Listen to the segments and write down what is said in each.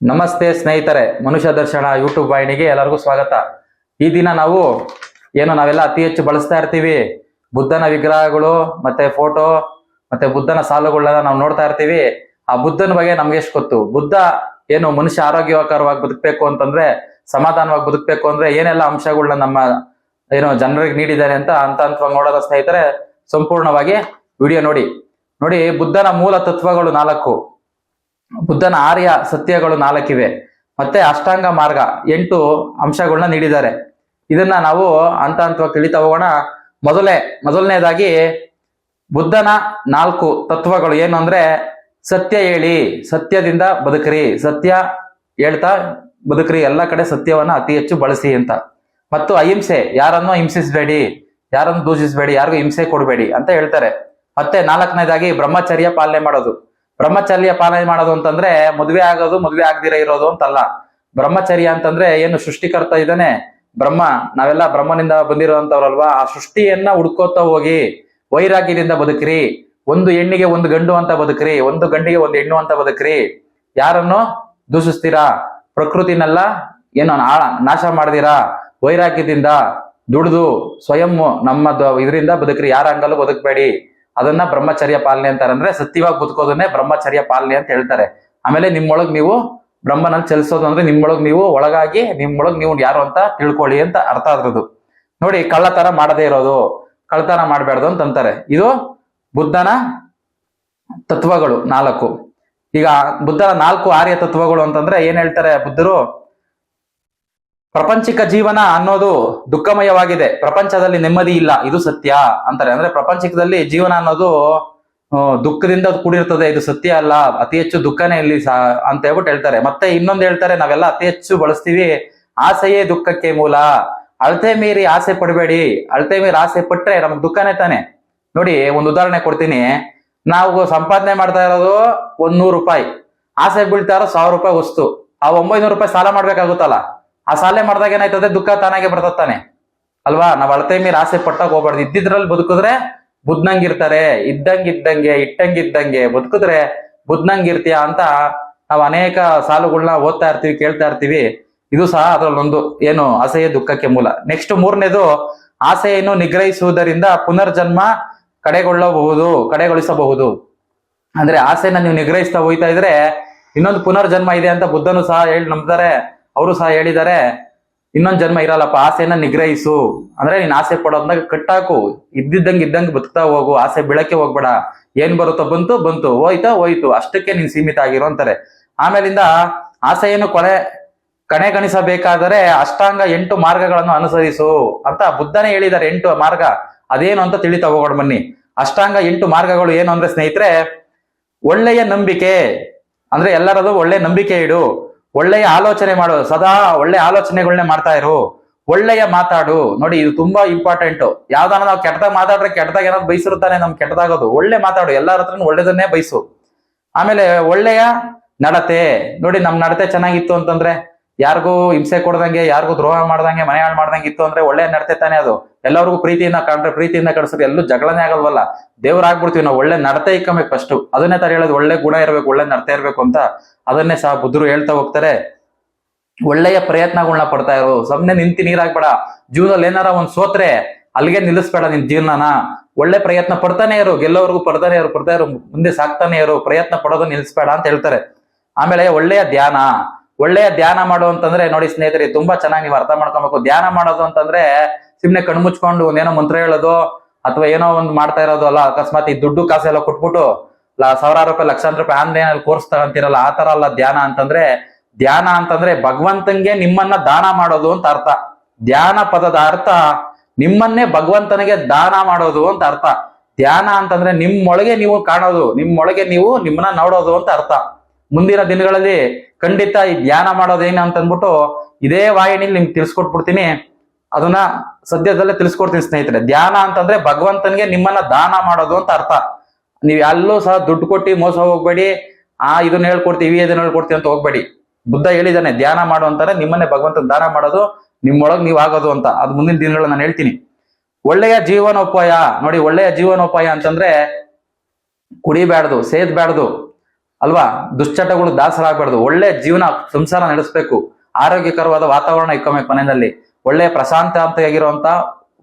ನಮಸ್ತೆ ಸ್ನೇಹಿತರೆ, ಮನುಷ್ಯ ದರ್ಶನ ಯೂಟ್ಯೂಬ್ ವಾಹಿನಿಗೆ ಎಲ್ಲರಿಗೂ ಸ್ವಾಗತ. ಈ ದಿನ ನಾವು ಏನು ನಾವೆಲ್ಲ ಅತಿ ಹೆಚ್ಚು ಬಳಸ್ತಾ ಇರ್ತೀವಿ? ಬುದ್ಧನ ವಿಗ್ರಹಗಳು, ಮತ್ತೆ ಫೋಟೋ ಮತ್ತೆ ಬುದ್ಧನ ಸಾಲುಗಳನ್ನ ನಾವು ನೋಡ್ತಾ ಇರ್ತೀವಿ. ಆ ಬುದ್ಧನ ಬಗ್ಗೆ ನಮ್ಗೆ ಎಷ್ಟು ಗೊತ್ತು? ಬುದ್ಧ ಏನು ಮನುಷ್ಯ ಆರೋಗ್ಯಕರವಾಗಿ ಬದುಕಬೇಕು ಅಂತಂದ್ರೆ, ಸಮಾಧಾನವಾಗಿ ಬದುಕಬೇಕು ಅಂದ್ರೆ ಏನೆಲ್ಲ ಅಂಶಗಳನ್ನ ನಮ್ಮ ಏನು ಜನರಿಗೆ ನೀಡಿದ್ದಾರೆ ಅಂತ ಅಂತ ಹಂತವಾಗಿ ನೋಡೋದ ಸ್ನೇಹಿತರೆ, ಸಂಪೂರ್ಣವಾಗಿ ವಿಡಿಯೋ ನೋಡಿ. ನೋಡಿ, ಬುದ್ಧನ ಮೂಲ ತತ್ವಗಳು ನಾಲ್ಕು. ಬುದ್ಧನ ಆರ್ಯ ಸತ್ಯಗಳು ನಾಲ್ಕಿವೆ. ಮತ್ತೆ ಅಷ್ಟಾಂಗ ಮಾರ್ಗ ಎಂಟು ಅಂಶಗಳನ್ನ ನೀಡಿದ್ದಾರೆ. ಇದನ್ನ ನಾವು ಹಂತ ಹಂತವಾಗಿ ತಿಳಿತಾ ಹೋಗೋಣ. ಮೊದಲೇ, ಮೊದಲನೇದಾಗಿ ಬುದ್ಧನ ನಾಲ್ಕು ತತ್ವಗಳು ಏನು ಅಂದ್ರೆ ಸತ್ಯ ಹೇಳಿ, ಸತ್ಯದಿಂದ ಬದುಕ್ರಿ. ಸತ್ಯ ಹೇಳ್ತಾ ಬದುಕ್ರಿ. ಎಲ್ಲ ಕಡೆ ಸತ್ಯವನ್ನ ಅತಿ ಹೆಚ್ಚು ಬಳಸಿ ಅಂತ. ಮತ್ತು ಅಹಿಂಸೆ, ಯಾರನ್ನು ಹಿಂಸಿಸಬೇಡಿ, ಯಾರನ್ನು ದೂಷಿಸಬೇಡಿ, ಯಾರಿಗೂ ಹಿಂಸೆ ಕೊಡಬೇಡಿ ಅಂತ ಹೇಳ್ತಾರೆ. ಮತ್ತೆ ನಾಲ್ಕನೇದಾಗಿ ಬ್ರಹ್ಮಚರ್ಯ ಪಾಲನೆ ಮಾಡೋದು. ಬ್ರಹ್ಮಚರ್ಯ ಪಾಲನೆ ಮಾಡೋದು ಅಂತಂದ್ರೆ ಮದುವೆ ಆಗೋದು, ಮದುವೆ ಆಗದಿರ ಇರೋದು ಅಂತಲ್ಲ. ಬ್ರಹ್ಮಚರ್ಯ ಅಂತಂದ್ರೆ ಏನು ಸೃಷ್ಟಿಕರ್ತ ಇದ್ದಾನೆ. ಬ್ರಹ್ಮ, ನಾವೆಲ್ಲ ಬ್ರಹ್ಮನಿಂದ ಬಂದಿರೋಂಥವ್ರಲ್ವಾ? ಆ ಸೃಷ್ಟಿಯನ್ನ ಹುಡ್ಕೋತಾ ಹೋಗಿ ವೈರಾಗ್ಯದಿಂದ ಬದುಕ್ರಿ. ಒಂದು ಹೆಣ್ಣಿಗೆ ಒಂದು ಗಂಡು ಅಂತ ಬದುಕ್ರಿ. ಒಂದು ಗಂಡಿಗೆ ಒಂದು ಹೆಣ್ಣು ಅಂತ ಬದುಕ್ರಿ. ಯಾರನ್ನು? ದೂಷಿಸ್ತೀರಾ? ಪ್ರಕೃತಿನೆಲ್ಲ? ಏನು ನಾಶ ಮಾಡ್ದಿರಾ? ವೈರಾಗ್ಯದಿಂದ ದುಡಿದು ಸ್ವಯಂ ನಮ್ಮ ಇದರಿಂದ ಬದುಕ್ರಿ. ಯಾರ ಹಂಗಲ್ಲೂ ಬದುಕಬೇಡಿ. ಅದನ್ನ ಬ್ರಹ್ಮಚರ್ಯ ಪಾಲನೆ ಅಂತಾರೆ ಅಂದ್ರೆ ಸತ್ಯವಾಗಿ ಬದುಕೋದನ್ನೇ ಬ್ರಹ್ಮಚರ್ಯ ಪಾಲನೆ ಅಂತ ಹೇಳ್ತಾರೆ. ಆಮೇಲೆ ನಿಮ್ಮೊಳಗ್ ನೀವು ಬ್ರಹ್ಮನಲ್ಲಿ ಚಲಿಸೋದು ಅಂದ್ರೆ ನಿಮ್ಮೊಳಗ್ ನೀವು ಒಳಗಾಗಿ ನಿಮ್ಮೊಳಗ್ ನೀವು ಯಾರು ಅಂತ ತಿಳ್ಕೊಳ್ಳಿ ಅಂತ ಅರ್ಥ ಆದ್ರದು. ನೋಡಿ, ಕಳ್ಳತನ ಮಾಡದೇ ಇರೋದು, ಕಳ್ಳತನ ಮಾಡಬಾರ್ದು ಅಂತ ಅಂತಾರೆ. ಇದು ಬುದ್ಧನ ತತ್ವಗಳು ನಾಲ್ಕು. ಈಗ ಬುದ್ಧನ ನಾಲ್ಕು ಆರ್ಯ ತತ್ವಗಳು ಅಂತಂದ್ರೆ ಏನ್ ಹೇಳ್ತಾರೆ ಬುದ್ಧರು? ಪ್ರಪಂಚಿಕ ಜೀವನ ಅನ್ನೋದು ದುಃಖಮಯವಾಗಿದೆ. ಪ್ರಪಂಚದಲ್ಲಿ ನೆಮ್ಮದಿ ಇಲ್ಲ, ಇದು ಸತ್ಯ ಅಂತಾರೆ. ಅಂದ್ರೆ ಪ್ರಪಂಚದಲ್ಲಿ ಜೀವನ ಅನ್ನೋದು ದುಃಖದಿಂದ ಕೂಡಿರ್ತದೆ. ಇದು ಸತ್ಯ ಅಲ್ಲ, ಅತಿ ಹೆಚ್ಚು ದುಃಖನೇ ಇಲ್ಲಿ ಸಾ, ಅಂತ ಹೇಳ್ಬಿಟ್ಟು ಹೇಳ್ತಾರೆ. ಮತ್ತೆ ಇನ್ನೊಂದು ಹೇಳ್ತಾರೆ, ನಾವೆಲ್ಲ ಅತಿ ಹೆಚ್ಚು ಬಳಸ್ತೀವಿ ಆಸೆಯೇ ದುಃಖಕ್ಕೆ ಮೂಲ. ಅಳತೆ ಮೀರಿ ಆಸೆ ಪಡಬೇಡಿ. ಅಳತೆ ಮೀರಿ ಆಸೆ ಪಟ್ರೆ ನಮ್ಗೆ ದುಃಖನೇ ತಾನೆ. ನೋಡಿ, ಒಂದು ಉದಾಹರಣೆ ಕೊಡ್ತೀನಿ. ನಾವು ಸಂಪಾದನೆ ಮಾಡ್ತಾ ಇರೋದು ಒಂದ್ ನೂರು ರೂಪಾಯಿ. ಆಸೆ ಬೀಳ್ತಾ ಇರೋ ಸಾವಿರ ರೂಪಾಯಿ ವಸ್ತು. ಆ ಒಂಬೈನೂರು ರೂಪಾಯಿ ಸಾಲ ಮಾಡ್ಬೇಕಾಗುತ್ತಲ್ಲ? ಆ ಸಾಲೆ ಮಾಡಿದಾಗ ಏನಾಯ್ತದೆ? ದುಃಖ ತಾನಾಗೆ ಬರ್ತತ್ತಾನೆ ಅಲ್ವಾ? ನಾವ್ ಅಳತೆ ಮೇಲೆ ಆಸೆ ಪಟ್ಟಾಗ ಹೋಗ್ಬಾರ್ದು. ಇದ್ದಿದ್ರಲ್ಲಿ ಬದುಕಿದ್ರೆ ಬುದ್ಧಂಗಿರ್ತಾರೆ ಇದ್ದಂಗಿದ್ದಂಗೆ, ಇಟ್ಟಂಗಿದ್ದಂಗೆ ಬದುಕಿದ್ರೆ ಬುದ್ಧಂಗಿರ್ತೀಯ ಅಂತ ನಾವು ಅನೇಕ ಸಾಲುಗಳನ್ನ ಓದ್ತಾ ಇರ್ತೀವಿ, ಕೇಳ್ತಾ ಇರ್ತೀವಿ. ಇದು ಸಹ ಅದ್ರಲ್ಲೊಂದು ಏನು ಆಸೆಯ ದುಃಖಕ್ಕೆ ಮೂಲ. ನೆಕ್ಸ್ಟ್ ಮೂರನೇದು ಆಸೆಯನ್ನು ನಿಗ್ರಹಿಸುವುದರಿಂದ ಪುನರ್ಜನ್ಮ ಕಡೆಗೊಳ್ಳಬಹುದು, ಕಡೆಗೊಳಿಸಬಹುದು. ಅಂದ್ರೆ ಆಸೆಯನ್ನ ನೀವು ನಿಗ್ರಹಿಸ್ತಾ ಹೋಯ್ತಾ ಇದ್ರೆ ಇನ್ನೊಂದು ಪುನರ್ಜನ್ಮ ಇದೆ ಅಂತ ಬುದ್ಧನು ಸಹ ಹೇಳಿ ನಂಬ್ತಾರೆ. ಅವರು ಸಹ ಹೇಳಿದ್ದಾರೆ, ಇನ್ನೊಂದ್ ಜನ್ಮ ಇರಲ್ಲಪ್ಪ ಆಸೆನ ನಿಗ್ರಹಿಸು. ಅಂದ್ರೆ ನೀನ್ ಆಸೆ ಪಡೋದ್ನಾಗ ಕಟ್ಟಾಕು. ಇದ್ದಿದ್ದಂಗೆ ಇದ್ದಂಗೆ ಬದುಕ್ತಾ ಹೋಗು, ಆಸೆ ಬೆಳಕೆ ಹೋಗ್ಬೇಡ. ಏನ್ ಬರುತ್ತೋ ಬಂತು ಬಂತು, ಹೋಯ್ತಾ ಹೋಯ್ತು, ಅಷ್ಟಕ್ಕೆ ನೀನ್ ಸೀಮಿತ ಆಗಿರೋ ಅಂತಾರೆ. ಆಮೇಲಿಂದ ಆಸೆಯನ್ನು ಕೊನೆ ಕಣೆಗಣಿಸಬೇಕಾದರೆ ಅಷ್ಟಾಂಗ ಎಂಟು ಮಾರ್ಗಗಳನ್ನು ಅನುಸರಿಸು. ಅಂತ ಬುದ್ಧನೇ ಹೇಳಿದ್ದಾರೆ ಎಂಟು ಮಾರ್ಗ. ಅದೇನು ಅಂತ ತಿಳಿತಾ ಹೋಗೋಣ ಬನ್ನಿ. ಅಷ್ಟಾಂಗ ಎಂಟು ಮಾರ್ಗಗಳು ಏನು ಅಂದ್ರೆ ಸ್ನೇಹಿತರೆ, ಒಳ್ಳೆಯ ನಂಬಿಕೆ. ಅಂದ್ರೆ ಎಲ್ಲರದು ಒಳ್ಳೆ ನಂಬಿಕೆ ಇಡು. ಒಳ್ಳೆಯ ಆಲೋಚನೆ ಮಾಡು, ಸದಾ ಒಳ್ಳೆ ಆಲೋಚನೆಗಳನ್ನೇ ಮಾಡ್ತಾ ಇರು. ಒಳ್ಳೆಯ ಮಾತಾಡು. ನೋಡಿ, ಇದು ತುಂಬಾ ಇಂಪಾರ್ಟೆಂಟ್ ಯಾವ್ದಾನ ನಾವು ಕೆಟ್ಟದಾಗ ಮಾತಾಡ್ರೆ ಕೆಟ್ಟದಾಗ ಏನಾದ್ರು ಬಯಸಿರುತ್ತಾನೆ ನಮ್ ಕೆಟ್ಟದಾಗೋದು. ಒಳ್ಳೆ ಮಾತಾಡು, ಎಲ್ಲರ ಹತ್ರ ಒಳ್ಳೇದನ್ನೇ ಬಯಸು ಆಮೇಲೆ ಒಳ್ಳೆಯ ನಡತೆ. ನೋಡಿ, ನಮ್ ನಡತೆ ಚೆನ್ನಾಗಿತ್ತು ಅಂತಂದ್ರೆ ಯಾರಿಗೂ ಹಿಂಸೆ ಕೊಡ್ದಂಗೆ, ಯಾರಿಗೂ ದ್ರೋಹ ಮಾಡ್ದಂಗೆ, ಮನೆ ಹಾಳು ಮಾಡ್ದಂಗೆ ಇತ್ತು ಅಂದ್ರೆ ಒಳ್ಳೆ ನಡತೆ ತಾನೇ ಅದು. ಎಲ್ಲರಿಗೂ ಪ್ರೀತಿಯಿಂದ ಕಂಡ್ರೆ ಪ್ರೀತಿಯಿಂದ ಕಳ್ಸಿದ್ರೆ ಎಲ್ಲೂ ಜಗಳನೇ ಆಗಲ್ವಲ್ಲ. ದೇವ್ರಾಗ್ಬಿಡ್ತೀವಿ ನಾವು. ಒಳ್ಳೆ ನಡತೆ ಇಕ್ಕಬೇಕು ಫಸ್ಟ್ ಅದನ್ನೇ ತರ ಹೇಳೋದು. ಒಳ್ಳೆ ಗುಣ ಇರಬೇಕು, ಒಳ್ಳೆ ನಡತೆ ಇರಬೇಕು ಅಂತ ಅದನ್ನೇ ಸಹ ಬುದ್ಧರು ಹೇಳ್ತಾ ಹೋಗ್ತಾರೆ. ಒಳ್ಳೆಯ ಪ್ರಯತ್ನಗಳನ್ನ ಪಡ್ತಾ ಇರೋ. ಸುಮ್ನೆ ನಿಂತಿ ನೀರಾಗ್ಬೇಡ. ಜೀವನದಲ್ಲಿ ಏನಾರ ಒಂದ್ ಸೋತ್ರೆ, ಅಲ್ಲಿಗೆ ನಿಲ್ಲಿಸ್ಬೇಡ ನಿನ್ ಜೀವನನ. ಒಳ್ಳೆ ಪ್ರಯತ್ನ ಪಡ್ತಾನೆ ಇರು. ಗೆಲ್ಲೋರ್ಗು ಪಡ್ತಾನೆ ಇರು, ಪಡ್ತಾ ಇರು, ಮುಂದೆ ಸಾಕ್ತಾನೆ ಇರು. ಪ್ರಯತ್ನ ಪಡೋದು ನಿಲ್ಲಿಸ್ಬೇಡ ಅಂತ ಹೇಳ್ತಾರೆ. ಆಮೇಲೆ ಒಳ್ಳೆಯ ಧ್ಯಾನ. ಒಳ್ಳೆಯ ಧ್ಯಾನ ಮಾಡು ಅಂತಂದ್ರೆ ನೋಡಿ ಸ್ನೇಹಿತರೆ, ತುಂಬಾ ಚೆನ್ನಾಗಿ ನೀವು ಅರ್ಥ ಮಾಡ್ಕೊಬೇಕು. ಧ್ಯಾನ ಮಾಡೋದು ಅಂತಂದ್ರೆ ಸುಮ್ನೆ ಕಣ್ ಮುಚ್ಕೊಂಡು ಒಂದೇನೋ ಮಂತ್ರ ಹೇಳೋದು ಅಥವಾ ಏನೋ ಒಂದು ಮಾಡ್ತಾ ಇರೋದು ಅಲ್ಲ, ಅಕಸ್ಮಾತ್ ಈ ದುಡ್ಡು ಕಾಸೆಲ್ಲ ಕೊಟ್ಬಿಟ್ಟು ಸಾವಿರಾರು ರೂಪಾಯಿ, ಲಕ್ಷಾಂತರ ರೂಪಾಯಿ ಆನ್ಲೈನ್ ಅಲ್ಲಿ ಕೋರ್ಸ್ ತಗೊಂತಿರಲ್ಲ ಆ ತರ ಅಲ್ಲ ಧ್ಯಾನ ಅಂತಂದ್ರೆ ಧ್ಯಾನ ಅಂತಂದ್ರೆ ಭಗವಂತನಿಗೆ ನಿಮ್ಮನ್ನ ದಾನ ಮಾಡೋದು ಅಂತ ಅರ್ಥ. ಧ್ಯಾನ ಪದದ ಅರ್ಥ ನಿಮ್ಮನ್ನೇ ಭಗವಂತನಿಗೆ ದಾನ ಮಾಡೋದು ಅಂತ ಅರ್ಥ. ಧ್ಯಾನ ಅಂತಂದ್ರೆ ನಿಮ್ಮೊಳಗೆ ನೀವು ಕಾಣೋದು, ನಿಮ್ಮೊಳಗೆ ನೀವು ನಿಮ್ಮನ್ನ ನೋಡೋದು ಅಂತ ಅರ್ಥ. ಮುಂದಿನ ದಿನಗಳಲ್ಲಿ ಖಂಡಿತ ಈ ಧ್ಯಾನ ಮಾಡೋದು ಏನು ಅಂತ ಅಂದ್ಬಿಟ್ಟು ಇದೇ ವಾಹಿನಿಲಿ ನಿಮ್ಗೆ ತಿಳಿಸ್ಕೊಟ್ಬಿಡ್ತೀನಿ. ಅದನ್ನ ಸದ್ಯದಲ್ಲೇ ತಿಳಿಸ್ಕೊಡ್ತೀನಿ ಸ್ನೇಹಿತರೆ. ಧ್ಯಾನ ಅಂತಂದ್ರೆ ಭಗವಂತನಿಗೆ ನಿಮ್ಮನ್ನ ದಾನ ಮಾಡೋದು ಅಂತ ಅರ್ಥ. ನೀವ್ ಎಲ್ಲೂ ಸಹ ದುಡ್ಡು ಕೊಟ್ಟು ಮೋಸ ಹೋಗ್ಬೇಡಿ. ಆ, ಇದನ್ನ ಹೇಳ್ಕೊಡ್ತೀವಿ ಇದನ್ನ ಹೇಳ್ಕೊಡ್ತೀವಿ ಅಂತ ಹೋಗ್ಬೇಡಿ. ಬುದ್ಧ ಹೇಳಿದಾನೆ, ಧ್ಯಾನ ಮಾಡು ಅಂತಾರೆ ನಿಮ್ಮನ್ನೇ ಭಗವಂತನ ದಾನ ಮಾಡೋದು, ನಿಮ್ಮೊಳಗೆ ನೀವು ಆಗೋದು ಅಂತ. ಅದು ಮುಂದಿನ ದಿನಗಳಲ್ಲಿ ನಾನು ಹೇಳ್ತೀನಿ. ಒಳ್ಳೆಯ ಜೀವನೋಪಾಯ, ನೋಡಿ ಒಳ್ಳೆಯ ಜೀವನೋಪಾಯ ಅಂತಂದ್ರೆ ಕುಡಿಬ್ಯಾಡ್ದು ಸೇದ್ಬ್ಯಾಡ್ದು ಅಲ್ವಾ? ದುಶ್ಚಟಗಳು ದಾಸರಾಗಬಾರ್ದು. ಒಳ್ಳೆ ಜೀವನ ಸಂಸಾರ ನಡೆಸಬೇಕು. ಆರೋಗ್ಯಕರವಾದ ವಾತಾವರಣ ಇಕ್ಕೊಬೇಕು ಮನೆಯಲ್ಲಿ. ಒಳ್ಳೆ ಪ್ರಶಾಂತತೆಯಾಗಿರುವಂತ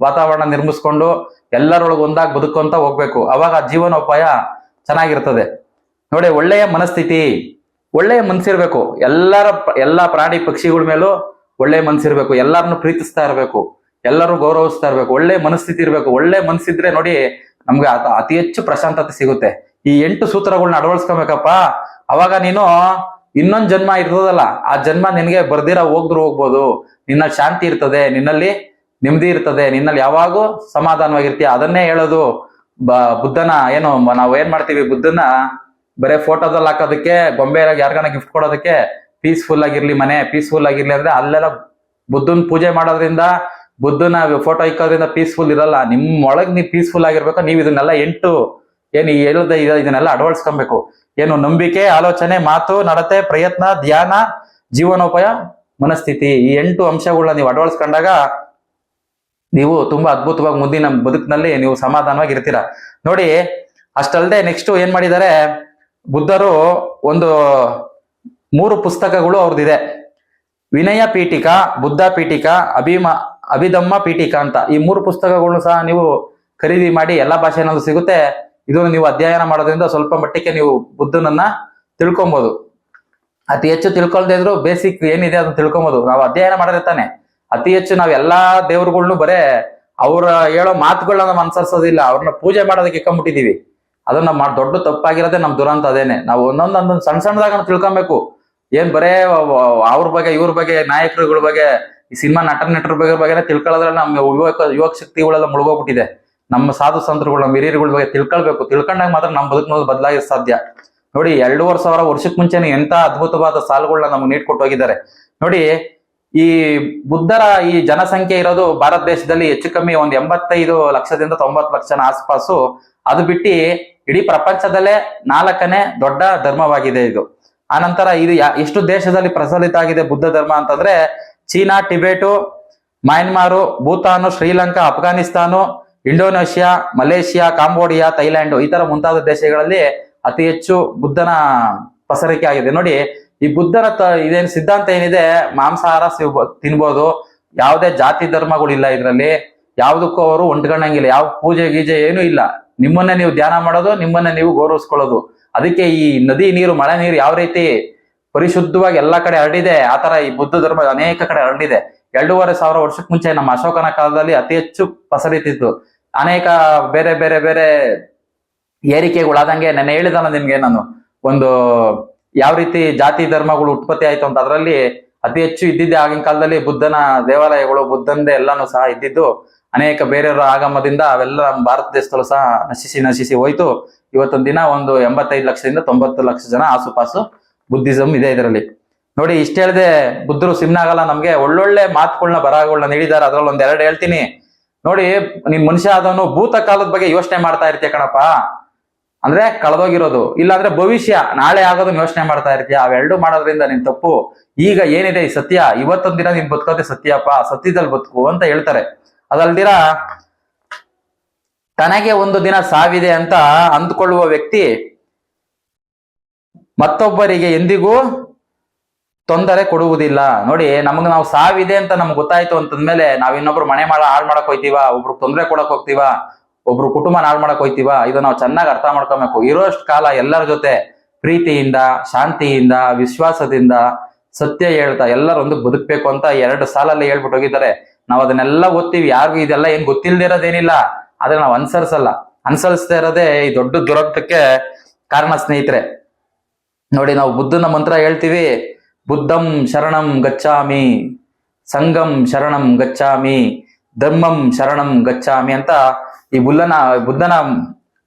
ವಾತಾವರಣ ನಿರ್ಮಿಸ್ಕೊಂಡು ಎಲ್ಲರೊಳಗೆ ಒಂದಾಗಿ ಬದುಕೊಂತ ಹೋಗ್ಬೇಕು. ಅವಾಗ ಜೀವನೋಪಾಯ ಚೆನ್ನಾಗಿರ್ತದೆ. ನೋಡಿ, ಒಳ್ಳೆಯ ಮನಸ್ಥಿತಿ, ಒಳ್ಳೆಯ ಮನಸ್ಸಿರ್ಬೇಕು ಎಲ್ಲರ ಎಲ್ಲ ಪ್ರಾಣಿ ಪಕ್ಷಿಗಳ ಮೇಲೂ ಒಳ್ಳೆ ಮನ್ಸಿರ್ಬೇಕು. ಎಲ್ಲರನ್ನು ಪ್ರೀತಿಸ್ತಾ ಇರಬೇಕು. ಎಲ್ಲರೂ ಗೌರವಿಸ್ತಾ ಇರ್ಬೇಕು. ಒಳ್ಳೆ ಮನಸ್ಥಿತಿ ಇರ್ಬೇಕು. ಒಳ್ಳೆ ಮನಸ್ಸಿದ್ರೆ ನೋಡಿ, ನಮ್ಗೆ ಅತ- ಅತಿ ಹೆಚ್ಚು ಪ್ರಶಾಂತತೆ ಸಿಗುತ್ತೆ. ಈ ಎಂಟು ಸೂತ್ರಗಳನ್ನ ಅಳವಡಿಸ್ಕೊಬೇಕಪ್ಪ ಅವಾಗ ನೀನು ಇನ್ನೊಂದ್ ಜನ್ಮ ಇರ್ತದಲ್ಲ, ಆ ಜನ್ಮ ನಿನಗೆ ಬರ್ದಿರ ಹೋಗ್ದ್ರು ಹೋಗ್ಬೋದು. ನಿನ್ನ ಶಾಂತಿ ಇರ್ತದೆ, ನಿನ್ನಲ್ಲಿ ನೆಮ್ಮದಿ ಇರ್ತದೆ, ನಿನ್ನಲ್ಲಿ ಯಾವಾಗೂ ಸಮಾಧಾನವಾಗಿರ್ತೀಯ. ಅದನ್ನೇ ಹೇಳೋದು ಬ, ಬುದ್ಧನ ಏನು, ನಾವು ಏನ್ ಮಾಡ್ತೀವಿ, ಬುದ್ಧನ ಬರೇ ಫೋಟೋದಲ್ಲಿ ಹಾಕೋದಕ್ಕೆ ಗೊಂಬೆ ಯಾರಿಗಾನ ಗಿಫ್ಟ್ ಕೊಡೋದಕ್ಕೆ ಪೀಸ್ಫುಲ್ ಆಗಿರ್ಲಿ ಮನೆ ಪೀಸ್ಫುಲ್ ಆಗಿರ್ಲಿ ಅಂದ್ರೆ ಅಲ್ಲೆಲ್ಲ ಬುದ್ಧನ್ ಪೂಜೆ ಮಾಡೋದ್ರಿಂದ ಬುದ್ಧನ ಫೋಟೋ ಇಕ್ಕೋದ್ರಿಂದ ಪೀಸ್ಫುಲ್ ಇರಲ್ಲ. ನಿಮ್ ನೀವು ಪೀಸ್ಫುಲ್ ಆಗಿರ್ಬೇಕು, ನೀವು ಇದನ್ನೆಲ್ಲ ಎಂಟು ಏನು ಹೇಳದ ಇದ- ಇದನ್ನೆಲ್ಲ ಅಳವಡಿಸ್ಕೊಬೇಕು ಏನು ನಂಬಿಕೆ, ಆಲೋಚನೆ, ಮಾತು, ನಡತೆ, ಪ್ರಯತ್ನ, ಧ್ಯಾನ, ಜೀವನೋಪಾಯ, ಮನಸ್ಥಿತಿ ಈ ಎಂಟು ಅಂಶಗಳನ್ನ ನೀವು ಅಳವಡಿಸ್ಕೊಂಡಾಗ ನೀವು ತುಂಬಾ ಅದ್ಭುತವಾಗಿ ಮುಂದಿನ ಬದುಕಿನಲ್ಲಿ ನೀವು ಸಮಾಧಾನವಾಗಿ ಇರ್ತೀರ. ನೋಡಿ ಅಷ್ಟಲ್ಲದೆ ನೆಕ್ಸ್ಟ್ ಏನ್ ಮಾಡಿದ್ದಾರೆ? ಬುದ್ಧರು ಒಂದು ಮೂರು ಪುಸ್ತಕಗಳು ಅವ್ರದ್ದಿದೆ. ವಿನಯ ಪೀಠಿಕಾ, ಬುದ್ಧ ಪೀಠಿಕ, ಅಭಿಮ, ಅಭಿಧಮ್ಮ ಪೀಠಿಕಾ ಅಂತ ಈ ಮೂರು ಪುಸ್ತಕಗಳು ಸಹ ನೀವು ಖರೀದಿ ಮಾಡಿ ಎಲ್ಲಾ ಭಾಷೆನಲ್ಲೂ ಸಿಗುತ್ತೆ. ಇದನ್ನು ನೀವು ಅಧ್ಯಯನ ಮಾಡೋದ್ರಿಂದ ಸ್ವಲ್ಪ ಮಟ್ಟಿಗೆ ನೀವು ಬುದ್ಧನನ್ನ ತಿಳ್ಕೊಬಹುದು ಅತಿ ಹೆಚ್ಚು ತಿಳ್ಕೊಳ್ದೇ ಇದ್ರು ಬೇಸಿಕ್ ಏನಿದೆ ಅದನ್ನ ತಿಳ್ಕೊಬಹುದು ನಾವು ಅಧ್ಯಯನ ಮಾಡಿದ್ರೆ ತಾನೆ. ಅತಿ ಹೆಚ್ಚು ನಾವ್ ಎಲ್ಲಾ ದೇವ್ರುಗಳ್ನು ಬರೇ ಅವ್ರ ಹೇಳೋ ಮಾತುಗಳನ್ನ ನಾವು ಅನುಸರಿಸೋದಿಲ್ಲ. ಅವ್ರನ್ನ ಪೂಜೆ ಮಾಡೋದಕ್ಕೆ ಇಕ್ಕಂಬಿಟ್ಟಿದೀವಿ ಅದನ್ನ ಮಾಡ್ ದೊಡ್ಡ ತಪ್ಪಾಗಿರೋದೇ ನಮ್ ದುರಂತ ಅದೇನೆ. ನಾವು ಒಂದೊಂದ್ ಒಂದೊಂದು ಸಣ್ಣ ಸಣ್ಣದಾಗ ತಿಳ್ಕೊಬೇಕು. ಏನ್ ಬರೇ ಅವ್ರ ಬಗ್ಗೆ, ಇವ್ರ ಬಗ್ಗೆ, ನಾಯಕರುಗಳ ಬಗ್ಗೆ, ಈ ಸಿನಿಮಾ ನಟ ನಟರ ಬಗ್ಗೆ ಬಗ್ಗೆ ತಿಳ್ಕೊಳ್ಳೋದ್ರಲ್ಲಿ ನಮ್ಗೆ ಯುವಕ ಯುವಕ ಶಕ್ತಿಗಳೆಲ್ಲ ಮುಳುಗೋಗ್ಬಿಟ್ಟಿದೆ. ನಮ್ಮ ಸಾಧು ಸಂತರುಗಳು ನಮ್ಮ ಹಿರಿಯರುಗಳ ಬಗ್ಗೆ ತಿಳ್ಕೊಳ್ಬೇಕು. ತಿಳ್ಕೊಂಡಾಗ ಮಾತ್ರ ನಮ್ಮ ಬದುಕಿನಲ್ಲಿ ಬದಲಾಯಿಸ ಸಾಧ್ಯ. ನೋಡಿ, ಎರಡೂವರೆ ಸಾವಿರ ವರ್ಷಕ್ಕೆ ಮುಂಚೆನೆ ಎಂತ ಅದ್ಭುತವಾದ ಸಾಲುಗಳನ್ನ ನಮ್ಗೆ ನೀಡ್ಕೊಟ್ಟು ಹೋಗಿದ್ದಾರೆ. ನೋಡಿ, ಈ ಬುದ್ಧರ ಈ ಜನಸಂಖ್ಯೆ ಇರೋದು ಭಾರತ ದೇಶದಲ್ಲಿ ಹೆಚ್ಚು ಕಮ್ಮಿ ಒಂದ್ ಎಂಬತ್ತೈದು ಲಕ್ಷದಿಂದ ತೊಂಬತ್ತು ಲಕ್ಷನ ಆಸ್ಪಾಸು. ಅದು ಬಿಟ್ಟು ಇಡೀ ಪ್ರಪಂಚದಲ್ಲೇ ನಾಲ್ಕನೇ ದೊಡ್ಡ ಧರ್ಮವಾಗಿದೆ ಇದು. ಆನಂತರ ಇದು ಎಷ್ಟು ದೇಶದಲ್ಲಿ ಪ್ರಚಲಿತ ಆಗಿದೆ ಬುದ್ಧ ಧರ್ಮ ಅಂತಂದ್ರೆ China, ಟಿಬೆಟು, ಮ್ಯಾನ್ಮಾರು, Bhutan, Sri Lanka, Afghanistan Indonesia, Malaysia, Cambodia, Thailand ಈ ತರ ಮುಂತಾದ ದೇಶಗಳಲ್ಲಿ ಅತಿ ಹೆಚ್ಚು ಬುದ್ಧನ ಪಸರಿಕೆ ಆಗಿದೆ. ನೋಡಿ, ಈ ಬುದ್ಧನ ಇದೇನು ಸಿದ್ಧಾಂತ ಏನಿದೆ? ಮಾಂಸಾಹಾರ ತಿನ್ಬೋದು. ಯಾವುದೇ ಜಾತಿ ಧರ್ಮಗಳಿಲ್ಲ ಇದರಲ್ಲಿ. ಯಾವ್ದಕ್ಕೂ ಅವರು ಒಂಟ್ಕೊಂಡಂಗಿಲ್ಲ. ಯಾವ ಪೂಜೆ ಗೀಜೆ ಏನು ಇಲ್ಲ. ನಿಮ್ಮನ್ನ ನೀವು ಧ್ಯಾನ ಮಾಡೋದು, ನಿಮ್ಮನ್ನ ನೀವು ಗೌರವಿಸ್ಕೊಳ್ಳೋದು. ಅದಕ್ಕೆ ಈ ನದಿ ನೀರು, ಮಳೆ ನೀರು ಯಾವ ರೀತಿ ಪರಿಶುದ್ಧವಾಗಿ ಎಲ್ಲಾ ಕಡೆ ಹರಡಿದೆ ಆತರ ತರ ಈ ಬುದ್ಧ ಧರ್ಮ ಅನೇಕ ಕಡೆ ಹರಡಿದೆ. ಎರಡೂವರೆ ಸಾವಿರ ವರ್ಷಕ್ಕೆ ಮುಂಚೆ ನಮ್ಮ ಅಶೋಕನ ಕಾಲದಲ್ಲಿ ಅತಿ ಹೆಚ್ಚು ಪಸರಿತಿತ್ತು. ಅನೇಕ ಬೇರೆ ಬೇರೆ ಬೇರೆ ಏರಿಕೆಗಳಾದಂಗೆ ನಾನು ಹೇಳಿದಾನ ನಿಮ್ಗೆ ನಾನು ಒಂದು ಯಾವ ರೀತಿ ಜಾತಿ ಧರ್ಮಗಳು ಉತ್ಪತ್ತಿ ಆಯ್ತು ಅಂತ ಅದರಲ್ಲಿ ಅತಿ ಹೆಚ್ಚು ಇದ್ದಿದ್ದೆ ಆಗಿನ ಕಾಲದಲ್ಲಿ ಬುದ್ಧನ ದೇವಾಲಯಗಳು, ಬುದ್ಧಂದೆ ಎಲ್ಲಾನು ಸಹ ಇದ್ದಿದ್ದು. ಅನೇಕ ಬೇರೆಯವರ ಆಗಮದಿಂದ ಅವೆಲ್ಲ ಭಾರತ ದೇಶದಲ್ಲೂ ಸಹ ನಶಿಸಿ ನಶಿಸಿ ಹೋಯ್ತು. ಇವತ್ತೊಂದು ದಿನ ಒಂದು ಎಂಬತ್ತೈದು ಲಕ್ಷದಿಂದ ತೊಂಬತ್ತು ಲಕ್ಷ ಜನ ಆಸುಪಾಸು ಬುದ್ಧಿಸಮ್ ಇದೆ ಇದರಲ್ಲಿ. ನೋಡಿ, ಇಷ್ಟ ಹೇಳ್ದೆ ಬುದ್ಧರು ಸಿಮ್ನಾಗಲ್ಲ ನಮ್ಗೆ ಒಳ್ಳೊಳ್ಳೆ ಮಾತುಗಳನ್ನ ಬರಹಗಳನ್ನ ನೀಡಿದ್ದಾರೆ. ಅದ್ರಲ್ಲಿ ಒಂದ್ ಹೇಳ್ತೀನಿ. ನೋಡಿ ನೀನ್ ಮನುಷ್ಯ ಆದವನು ಭೂತ ಕಾಲದ ಬಗ್ಗೆ ಯೋಚನೆ ಮಾಡ್ತಾ ಇರ್ತೀಯ ಕಣಪ್ಪ. ಅಂದ್ರೆ ಕಳೆದೋಗಿರೋದು. ಇಲ್ಲಾಂದ್ರೆ ಭವಿಷ್ಯ, ನಾಳೆ ಆಗೋದನ್ನ ಯೋಚನೆ ಮಾಡ್ತಾ ಇರ್ತೀಯ. ಅವೆರಡು ಮಾಡೋದ್ರಿಂದ ನಿನ್ ತಪ್ಪು. ಈಗ ಏನಿದೆ ಈ ಸತ್ಯ? ಇವತ್ತೊಂದ್ ದಿನ ನೀನ್ ಬದುಕೋದೆ ಸತ್ಯಪ್ಪ. ಸತ್ಯದಲ್ಲಿ ಬದುಕು ಅಂತ ಹೇಳ್ತಾರೆ. ಅದಲ್ದಿರ, ತನಗೆ ಒಂದು ದಿನ ಸಾವಿದೆ ಅಂತ ಅಂದ್ಕೊಳ್ಳುವ ವ್ಯಕ್ತಿ ಮತ್ತೊಬ್ಬರಿಗೆ ಎಂದಿಗೂ ತೊಂದರೆ ಕೊಡುವುದಿಲ್ಲ. ನೋಡಿ, ನಮಗ್ ನಾವು ಸಾವಿದೆ ಅಂತ ನಮ್ಗೆ ಗೊತ್ತಾಯ್ತು ಅಂತಂದ್ಮೇಲೆ ನಾವ್ ಇನ್ನೊಬ್ರು ಮನೆ ಮಾಡ, ಹಾಳು ಮಾಡಕ್ ಹೋಯ್ತೀವ ಒಬ್ರು ತೊಂದರೆ ಕೊಡಕ್ ಹೋಗ್ತೀವ, ಒಬ್ರು ಕುಟುಂಬ ಹಾಳು ಮಾಡಕ್ ಹೋಯ್ತೀವ, ಇದು ನಾವು ಚೆನ್ನಾಗಿ ಅರ್ಥ ಮಾಡ್ಕೊಬೇಕು. ಇರೋಷ್ಟು ಕಾಲ ಎಲ್ಲರ ಜೊತೆ ಪ್ರೀತಿಯಿಂದ, ಶಾಂತಿಯಿಂದ, ವಿಶ್ವಾಸದಿಂದ ಸತ್ಯ ಹೇಳ್ತಾ ಎಲ್ಲರೊಂದು ಬದುಕ್ಬೇಕು ಅಂತ ಎರಡು ಸಾಲಲ್ಲಿ ಹೇಳ್ಬಿಟ್ಟು ಹೋಗಿದ್ದಾರೆ. ನಾವ್ ಅದನ್ನೆಲ್ಲ ಓದ್ತೀವಿ. ಯಾರಿಗೂ ಇದೆಲ್ಲ ಏನ್ ಗೊತ್ತಿಲ್ದೇ ಇರೋದೇನಿಲ್ಲ. ಆದ್ರೆ ನಾವು ಅನ್ಸರ್ಸಲ್ಲ. ಅನ್ಸರಿಸ್ತಾ ಇರೋದೇ ಈ ದೊಡ್ಡ ದುರಂತಕ್ಕೆ ಕಾರಣ ಸ್ನೇಹಿತರೆ. ನೋಡಿ, ನಾವು ಬುದ್ಧನ ಮಂತ್ರ ಹೇಳ್ತೀವಿ. ಬುದ್ಧಂ ಶರಣಂ ಗಚ್ಚಾಮಿ, ಸಂಗಂ ಶರಣಂ ಗಚ್ಚಾಮಿ, ಧರ್ಮಂ ಶರಣಂ ಗಚ್ಚಾಮಿ ಅಂತ ಈ ಬುಲ್ಲನ, ಬುದ್ಧನ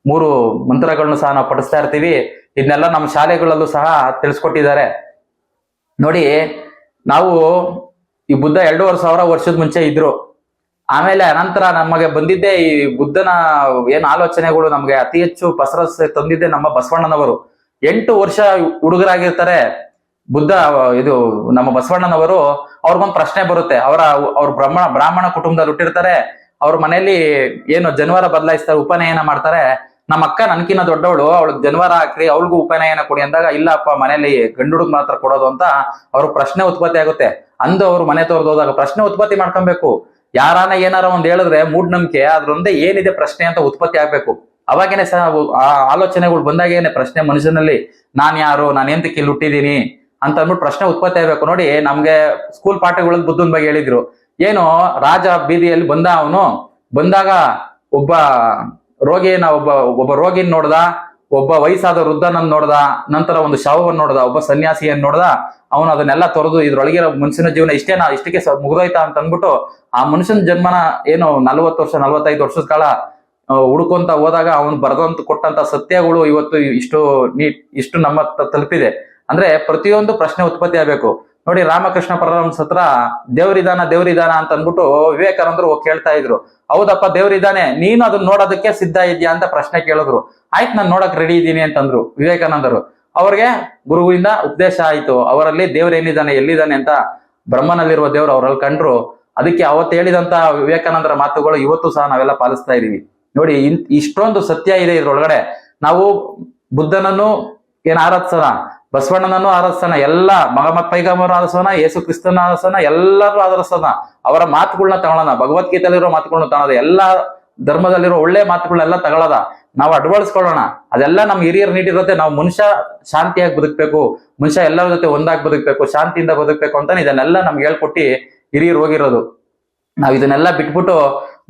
ಮೂರು ಮಂತ್ರಗಳನ್ನು ಸಹ ನಾವು ಪಡಿಸ್ತಾ ಇರ್ತೀವಿ. ಇದನ್ನೆಲ್ಲ ನಮ್ಮ ಶಾಲೆಗಳಲ್ಲೂ ಸಹ ತಿಳಿಸ್ಕೊಟ್ಟಿದ್ದಾರೆ. ನೋಡಿ, ನಾವು ಈ ಬುದ್ಧ ಎರಡೂವರೆ ಸಾವಿರ ವರ್ಷದ ಮುಂಚೆ ಇದ್ರು. ಆಮೇಲೆ ಅನಂತರ ನಮಗೆ ಬಂದಿದ್ದೆ ಈ ಬುದ್ಧನ ಏನು ಆಲೋಚನೆಗಳು ನಮಗೆ ಅತಿ ಹೆಚ್ಚು ಪಸರಸ್ ತಂದಿದ್ದೆ ನಮ್ಮ ಬಸವಣ್ಣನವರು. ಎಂಟು ವರ್ಷ ಹುಡುಗರಾಗಿರ್ತಾರೆ. ಬುದ್ಧ, ಇದು ನಮ್ಮ ಬಸವಣ್ಣನವರು, ಅವ್ರಿಗೊಂದು ಪ್ರಶ್ನೆ ಬರುತ್ತೆ. ಅವರ, ಅವ್ರ ಬ್ರಾಹ್ಮಣ ಬ್ರಾಹ್ಮಣ ಕುಟುಂಬದಲ್ಲಿ ಹುಟ್ಟಿರ್ತಾರೆ. ಅವ್ರ ಮನೆಯಲ್ಲಿ ಏನು ಜನವಾರ ಬದಲಾಯಿಸ್ತಾರೆ, ಉಪನಯನ ಮಾಡ್ತಾರೆ. ನಮ್ಮ ಅಕ್ಕ ನನ್ಕಿನ್ನ ದೊಡ್ಡವಳು, ಅವಳಿಗೆ ಜನವಾರ ಹಾಕ್ರಿ, ಅವಳಿಗೂ ಉಪನಯನ ಕೊಡಿ ಅಂದಾಗ ಇಲ್ಲಪ್ಪ ಮನೆಯಲ್ಲಿ ಗಂಡು ಹುಡುಗ ಮಾತ್ರ ಕೊಡೋದು ಅಂತ ಅವ್ರ ಪ್ರಶ್ನೆ ಉತ್ಪತ್ತಿ ಆಗುತ್ತೆ. ಅಂದು ಅವ್ರು ಮನೆ ತೋರ್ದು ಹೋದಾಗ ಪ್ರಶ್ನೆ ಉತ್ಪತ್ತಿ ಮಾಡ್ಕೊಬೇಕು. ಯಾರಾನ ಏನಾರ ಒಂದ್ ಹೇಳಿದ್ರೆ ಮೂಢನಂಬಿಕೆ ಅದ್ರೊಂದೇ ಏನಿದೆ ಪ್ರಶ್ನೆ ಅಂತ ಉತ್ಪತ್ತಿ ಆಗ್ಬೇಕು. ಅವಾಗೇನೆ ಸಹ ಆ ಆಲೋಚನೆಗಳು ಬಂದಾಗೇನೆ ಪ್ರಶ್ನೆ ಮನುಷ್ಯನಲ್ಲಿ, ನಾನ್ ಯಾರು, ನಾನು ಎಂತಕ್ಕೆ ಇಲ್ಲಿ ಹುಟ್ಟಿದೀನಿ ಅಂತ ಅಂದ್ಬಿಟ್ಟು ಪ್ರಶ್ನೆ ಉತ್ಪತ್ತಿ ಆಗ್ಬೇಕು. ನೋಡಿ, ನಮ್ಗೆ ಸ್ಕೂಲ್ ಪಾಠಗಳಲ್ಲಿ ಬುದ್ಧನ ಬಗ್ಗೆ ಹೇಳಿದ್ರು. ಏನು, ರಾಜ ಬೀದಿಯಲ್ಲಿ ಬಂದ ಅವನು, ಬಂದಾಗ ಒಬ್ಬ ರೋಗಿಯನ್ನ, ಒಬ್ಬ ಒಬ್ಬ ರೋಗಿನ ನೋಡ್ದ, ಒಬ್ಬ ವಯಸ್ಸಾದ ವೃದ್ಧನನ್ನ ನೋಡ್ದ, ನಂತರ ಒಂದು ಶವವನ್ನು ನೋಡ್ದ, ಒಬ್ಬ ಸನ್ಯಾಸಿಯನ್ನು ನೋಡ್ದ, ಅವನು ಅದನ್ನೆಲ್ಲ ತೊರೆದು ಇದ್ರೊಳಗಿರೋ ಮನುಷ್ಯನ ಜೀವನ ಇಷ್ಟೇನಾ ಇಷ್ಟಕ್ಕೆ ಮುಗಿದೋಯ್ತಾ ಅಂತ ಅಂದ್ಬಿಟ್ಟು ಆ ಮನುಷ್ಯನ ಜನ್ಮನ ಏನು ನಲವತ್ತು ವರ್ಷ, ನಲವತ್ತೈದು ವರ್ಷದ ಕಾಲ ಹುಡುಕೊಂತ ಹೋದಾಗ ಅವನು ಬರೆದಂತ ಕೊಟ್ಟಂತ ಸತ್ಯಗಳು ಇವತ್ತು ಇಷ್ಟು ನೀಟ್ ಇಷ್ಟು ನಮ್ಮ ತಲುಪಿದೆ. ಅಂದ್ರೆ ಪ್ರತಿಯೊಂದು ಪ್ರಶ್ನೆ ಉತ್ಪತ್ತಿ ಆಗ್ಬೇಕು. ನೋಡಿ ರಾಮಕೃಷ್ಣ ಪರಮಹಂಸ ಹತ್ರ ದೇವರಿದಾನ ದೇವರಿದಾನ ಅಂತ ಅಂದ್ಬಿಟ್ಟು ವಿವೇಕಾನಂದರು ಕೇಳ್ತಾ ಇದ್ರು. ಹೌದಪ್ಪ ದೇವರಿದ್ದಾನೆ ನೀನು ಅದನ್ನ ನೋಡೋದಕ್ಕೆ ಸಿದ್ಧ ಇದೆಯಾ ಅಂತ ಪ್ರಶ್ನೆ ಕೇಳಿದ್ರು. ಆಯ್ತು, ನಾನು ನೋಡಕ್ ರೆಡಿ ಇದ್ದೀನಿ ಅಂತಂದ್ರು ವಿವೇಕಾನಂದರು. ಅವ್ರಿಗೆ ಗುರುವಿಂದ ಉಪದೇಶ ಆಯ್ತು. ಅವರಲ್ಲಿ ದೇವ್ರು ಏನಿದ್ದಾನೆ ಎಲ್ಲಿದ್ದಾನೆ ಅಂತ ಬ್ರಹ್ಮನಲ್ಲಿರುವ ದೇವ್ರು ಅವರಲ್ಲಿ ಕಂಡ್ರು. ಅದಕ್ಕೆ ಅವತ್ತು ಹೇಳಿದಂತ ವಿವೇಕಾನಂದರ ಮಾತುಗಳು ಇವತ್ತು ಸಹ ನಾವೆಲ್ಲ ಪಾಲಿಸ್ತಾ ಇದೀವಿ. ನೋಡಿ ಇಷ್ಟೊಂದು ಸತ್ಯ ಇದೆ ಇದ್ರೊಳಗಡೆ. ನಾವು ಬುದ್ಧನನ್ನು ಏನ್ ಆರಾಧಿಸೋಣ ಬಸವಣ್ಣನನ್ನು ಆರಾಧಿಸೋಣ, ಎಲ್ಲ ಮಹಮ್ಮದ್ ಪೈಗಂಬರ್ ಆರಾಧಿಸೋಣ, ಯೇಸು ಕ್ರಿಸ್ತನ ಆರಾಧಿಸೋಣ ಎಲ್ಲರೂ ಆರಾಧಿಸೋಣ. ಅವರ ಮಾತುಗಳನ್ನ ತಗೊಳ್ಳೋಣ, ಭಗವದ್ಗೀತೆಯಲ್ಲಿರೋ ಮಾತುಗಳನ್ನ ತಗೊಳ್ಳೋಣ, ಎಲ್ಲ ಧರ್ಮದಲ್ಲಿರೋ ಒಳ್ಳೆ ಮಾತುಗಳನ್ನೆಲ್ಲ ತಗೊಳ್ಳೋದ ನಾವು ಅಳವಡಿಸ್ಕೊಳ್ಳೋಣ ಅದೆಲ್ಲ ನಮ್ಮ ಹಿರಿಯರು ನೀಡಿರುತ್ತೆ ನಾವು ಮನುಷ್ಯ ಶಾಂತಿಯಾಗಿ ಬದುಕಬೇಕು, ಮನುಷ್ಯ ಎಲ್ಲರ ಜೊತೆ ಒಂದಾಗಿ ಬದುಕಬೇಕು, ಶಾಂತಿಯಿಂದ ಬದುಕಬೇಕು ಅಂತ ಇದನ್ನೆಲ್ಲ ನಮ್ಗೆ ಹೇಳ್ಕೊಟ್ಟು ಹಿರಿಯರು ಹೋಗಿರೋದು. ನಾವು ಇದನ್ನೆಲ್ಲ ಬಿಟ್ಬಿಟ್ಟು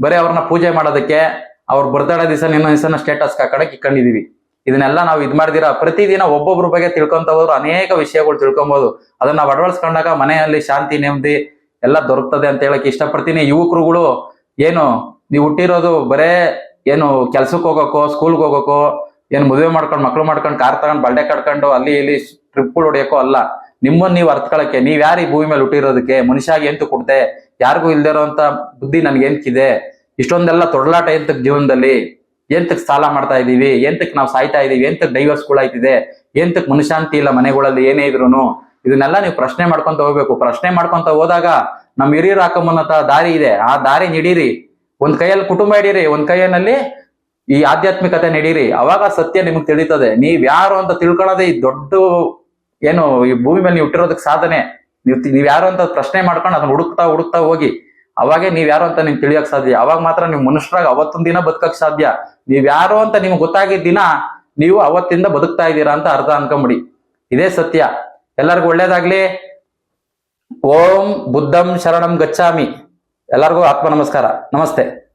ಬರೀ ಅವ್ರನ್ನ ಪೂಜೆ ಮಾಡೋದಕ್ಕೆ, ಅವ್ರ ಬರ್ತಾಡ ದಿವಸ, ನಿನ್ನ ದಿವಸನ ಸ್ಟೇಟಸ್ ಹಾಕಡಕ್ ಇಟ್ಕೊಂಡಿದೀವಿ ಇದನ್ನೆಲ್ಲ ನಾವು ಇದ್ ಮಾಡಿದಿರಾ, ಪ್ರತಿದಿನ ಒಬ್ಬೊಬ್ರ ಬಗ್ಗೆ ತಿಳ್ಕೊಂತ ಹೋದ್ರು ಅನೇಕ ವಿಷಯಗಳು ತಿಳ್ಕೊಬಹುದು ಅದನ್ನ ನಾವು ಅಳವಡಿಸ್ಕೊಂಡಾಗ ಮನೆಯಲ್ಲಿ ಶಾಂತಿ, ನೆಮ್ಮದಿ ಎಲ್ಲ ದೊರಕ್ತದೆ ಅಂತ ಹೇಳಕ್ ಇಷ್ಟಪಡ್ತೀನಿ. ಯುವಕರುಗಳು ಏನು, ನೀವು ಹುಟ್ಟಿರೋದು ಬರೇ ಏನು ಕೆಲ್ಸಕ್ಕೆ ಹೋಗೋಕೋ ಸ್ಕೂಲ್ಗೆ ಹೋಗೋಕೋ, ಏನು ಮದುವೆ ಮಾಡ್ಕೊಂಡು, ಮಕ್ಳು ಮಾಡ್ಕೊಂಡು, ಕಾರ್ ತಗೊಂಡು ಬಲ್ಡೆ ಕಟ್ಕೊಂಡು, ಅಲ್ಲಿ ಇಲ್ಲಿ ಟ್ರಿಪ್ಗಳು ಹೊಡಿಯೋಕೋ ಅಲ್ಲ. ನಿಮ್ಮನ್ನ ನೀವು ಅರ್ತ್ಕೊಳಕ್ಕೆ ನೀವ್ ಯಾರು ಈ ಭೂಮಿ ಮೇಲೆ ಹುಟ್ಟಿರೋದಕ್ಕೆ, ಮನುಷ್ಯಾಗಿ ಎಂತ ಕೊಡ್ದೆ, ಯಾರಿಗೂ ಇಲ್ದೇ ಇರೋಂತ ಬುದ್ಧಿ ನನ್ಗೆ ಏನ್ಕಿದೆ ಇಷ್ಟೊಂದೆಲ್ಲ ತೊಡಲಾಟ ಎಂತ ಜೀವನದಲ್ಲಿ? ಎಂತಕ್ ಸಾಲ ಮಾಡ್ತಾ ಇದೀವಿ? ಎಂತಕ್ ನಾವು ಸಾಯ್ತಾ ಇದೀವಿ? ಎಂತಕ್ ಡೈವರ್ಸ್ಗಳಾಯ್ತಿದೆ ಎಂತಕ್ ಮನಶಾಂತಿ ಇಲ್ಲ ಮನೆಗಳಲ್ಲಿ ಏನೇ ಇದ್ರೂನು? ಇದನ್ನೆಲ್ಲ ನೀವು ಪ್ರಶ್ನೆ ಮಾಡ್ಕೊಂತ ಹೋಗ್ಬೇಕು. ಪ್ರಶ್ನೆ ಮಾಡ್ಕೊಂತ ಹೋದಾಗ ನಮ್ ಹಿರಿಯರು ಹಾಕೊಂಬಂದಂತ ದಾರಿ ಇದೆ. ಆ ದಾರಿ ನಡೀರಿ. ಒಂದ್ ಕೈಯಲ್ಲಿ ಕುಟುಂಬ ಇಡೀರಿ ಒಂದ್ ಕೈಯಲ್ಲಿ ಈ ಆಧ್ಯಾತ್ಮಿಕತೆ ನಡೀರಿ. ಅವಾಗ ಸತ್ಯ ನಿಮ್ಗೆ ತಿಳಿತದೆ. ನೀವ್ ಯಾರು ಅಂತ ತಿಳ್ಕೊಳ್ಳೋದೇ ಈ ದೊಡ್ಡ ಏನು ಈ ಭೂಮಿ ಮೇಲೆ ನೀವು ಹುಟ್ಟಿರೋದಕ್ಕೆ ಸಾಧನೆ. ನೀವು ನೀವ್ ಯಾರು ಅಂತ ಪ್ರಶ್ನೆ ಮಾಡ್ಕೊಂಡು ಅದನ್ನ ಹುಡುಕ್ತಾ ಹುಡುಕ್ತಾ ಹೋಗಿ ಅವಾಗೆ ನೀವ್ ಯಾರು ಅಂತ ನಿಮ್ಗೆ ತಿಳಿಯಕ್ ಸಾಧ್ಯ? ಅವಾಗ ಮಾತ್ರ ನೀವು ಮನುಷ್ಯರಾಗ ಅವತ್ತೊಂದ್ ದಿನ ಬದುಕಕ್ ಸಾಧ್ಯ. ನೀವ್ ಯಾರು ಅಂತ ನಿಮ್ಗೆ ಗೊತ್ತಾಗಿದ್ದ ದಿನ ನೀವು ಅವತ್ತಿಂದ ಬದುಕ್ತಾ ಇದ್ದೀರಾ ಅಂತ ಅರ್ಥ ಅನ್ಕೊಂಬಿಡಿ. ಇದೇ ಸತ್ಯ. ಎಲ್ಲರಿಗೂ ಒಳ್ಳೇದಾಗ್ಲಿ. ಓಂ ಬುದ್ಧಂ ಶರಣಂ ಗಚ್ಚಾಮಿ ಎಲ್ಲರಿಗೂ ಆತ್ಮ ನಮಸ್ಕಾರ. ನಮಸ್ತೆ.